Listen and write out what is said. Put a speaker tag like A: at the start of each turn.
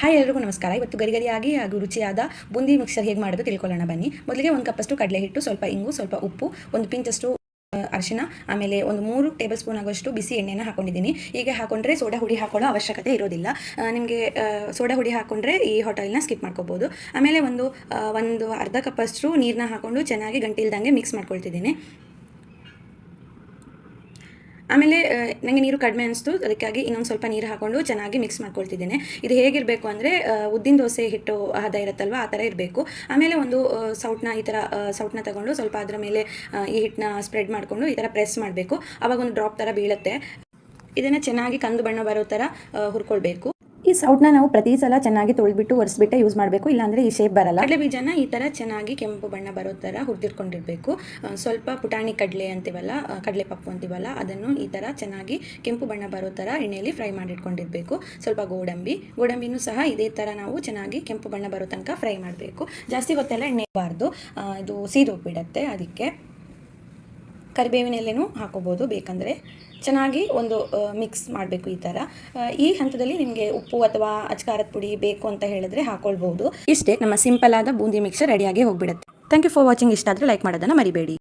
A: Hi ಎಲ್ಲರಿಗೂ ನಮಸ್ಕಾರ. ಇವತ್ತು ಗರಿಗರಿಯಾಗಿ ಹಾಗೂ ರುಚಿಯಾದ ಬೂಂದಿ ಮಿಕ್ಸರ್ ಹೇಗೆ ಮಾಡೋದು ತಿಳ್ಕೊಳ್ಳೋಣ ಬನ್ನಿ. ಮೊದಲಿಗೆ ಒಂದು ಕಪ್ಪಷ್ಟು ಕಡಲೆ ಹಿಟ್ಟು, ಸ್ವಲ್ಪ ಇಂಗು, ಸ್ವಲ್ಪ ಉಪ್ಪು, ಒಂದು ಪಿಂಚಷ್ಟು ಅರಿಶಿನ ಆಮೇಲೆ ಒಂದು ಮೂರು ಟೇಬಲ್ ಸ್ಪೂನ್ ಆಗುವಷ್ಟು ಬಿಸಿ ಎಣ್ಣೆನ ಹಾಕೊಂಡಿದ್ದೀನಿ. ಹೀಗೆ ಹಾಕೊಂಡ್ರೆ ಸೋಡಾ ಹುಡಿ ಹಾಕೊಳ್ಳೋ ಅವಶ್ಯಕತೆ ಇರೋದಿಲ್ಲ. ನಿಮಗೆ ಸೋಡಾ ಹುಡಿ ಹಾಕೊಂಡ್ರೆ ಈ ಹೋಟೆಲ್ನ ಸ್ಕಿಪ್ ಮಾಡ್ಕೋಬೋದು. ಆಮೇಲೆ ಒಂದು ಒಂದು ಅರ್ಧ ಕಪ್ಪಷ್ಟು ನೀರನ್ನ ಹಾಕೊಂಡು ಚೆನ್ನಾಗಿ ಗಂಟಿಲ್ದಂಗೆ ಮಿಕ್ಸ್ ಮಾಡ್ಕೊಳ್ತಿದ್ದೀನಿ. ಆಮೇಲೆ ನನಗೆ ನೀರು ಕಡಿಮೆ ಅನಿಸ್ತು. ಅದಕ್ಕಾಗಿ ಇನ್ನೊಂದು ಸ್ವಲ್ಪ ನೀರು ಹಾಕೊಂಡು ಚೆನ್ನಾಗಿ ಮಿಕ್ಸ್ ಮಾಡ್ಕೊಳ್ತಿದ್ದೇನೆ. ಇದು ಹೇಗಿರಬೇಕು ಅಂದರೆ ಉದ್ದಿನ ದೋಸೆ ಹಿಟ್ಟು ಹದ ಇರುತ್ತಲ್ವ, ಆ ಥರ ಇರಬೇಕು. ಆಮೇಲೆ ಒಂದು ಸೌಟ್ನ ಈ ಥರ ಸೌಟ್ನ ತಗೊಂಡು ಸ್ವಲ್ಪ ಅದರ ಮೇಲೆ ಈ ಹಿಟ್ಟನ್ನ ಸ್ಪ್ರೆಡ್ ಮಾಡಿಕೊಂಡು ಈ ಥರ ಪ್ರೆಸ್ ಮಾಡಬೇಕು. ಆವಾಗ ಒಂದು ಡ್ರಾಪ್ ಥರ ಬೀಳುತ್ತೆ. ಇದನ್ನು ಚೆನ್ನಾಗಿ ಕಂದು ಬಣ್ಣ ಬರೋ ಥರ ಹುರ್ಕೊಳ್ಬೇಕು. ಈ ಸೌಟ್ನ ನಾವು ಪ್ರತಿ ಸಲ ಚೆನ್ನಾಗಿ ತೊಳೆದ್ಬಿಟ್ಟು ಒರೆಸ್ಬಿಟ್ಟೆ ಯೂಸ್ ಮಾಡಬೇಕು, ಇಲ್ಲಾಂದರೆ ಈ ಶೇಪ್ ಬರಲ್ಲ. ಕಡಲೆ ಬೀಜನ ಈ ಥರ ಚೆನ್ನಾಗಿ ಕೆಂಪು ಬಣ್ಣ ಬರೋ ಥರ ಹುರಿದಿಟ್ಕೊಂಡಿರಬೇಕು. ಸ್ವಲ್ಪ ಪುಟಾಣಿ ಕಡಲೆ ಅಂತೀವಲ್ಲ ಕಡಲೆ ಪಪ್ಪು ಅಂತೀವಲ್ಲ, ಅದನ್ನು ಈ ಥರ ಚೆನ್ನಾಗಿ ಕೆಂಪು ಬಣ್ಣ ಬರೋ ಥರ ಎಣ್ಣೆಯಲ್ಲಿ ಫ್ರೈ ಮಾಡಿಟ್ಕೊಂಡಿರಬೇಕು. ಸ್ವಲ್ಪ ಗೋಡಂಬಿ, ಗೋಡಂಬಿನೂ ಸಹ ಇದೇ ಥರ ನಾವು ಚೆನ್ನಾಗಿ ಕೆಂಪು ಬಣ್ಣ ಬರೋ ತನಕ ಫ್ರೈ ಮಾಡಬೇಕು. ಜಾಸ್ತಿ ಹೊತ್ತೆಲ್ಲ ಎಣ್ಣೆ ಬಾರ್ದು ಇದು ಸೀದೋಗ್ಬಿಡತ್ತೆ ಅದಕ್ಕೆ. ಕರಿಬೇವಿನ ಎಲೆನೂ ಹಾಕೋಬೋದು. ಬೇಕಂದರೆ ಚೆನ್ನಾಗಿ ಒಂದು ಮಿಕ್ಸ್ ಮಾಡಬೇಕು ಈ ಥರ ಈ ಹಂತದಲ್ಲಿ ನಿಮಗೆ ಉಪ್ಪು ಅಥವಾ ಅಚ್ಕಾರದ ಪುಡಿ ಬೇಕು ಅಂತ ಹೇಳಿದ್ರೆ ಹಾಕೊಳ್ಬೋದು. ಇಷ್ಟೇ ನಮ್ಮ ಸಿಂಪಲ್ ಆದ ಬೂಂದಿ ಮಿಕ್ಸರ್ ರೆಡಿಯಾಗಿ ಹೋಗ್ಬಿಡುತ್ತೆ. ಥ್ಯಾಂಕ್ ಯು ಫಾರ್ ವಾಚಿಂಗ್ ಇಷ್ಟ ಆದರೆ ಲೈಕ್ ಮಾಡೋದನ್ನು ಮರಿಬೇಡಿ.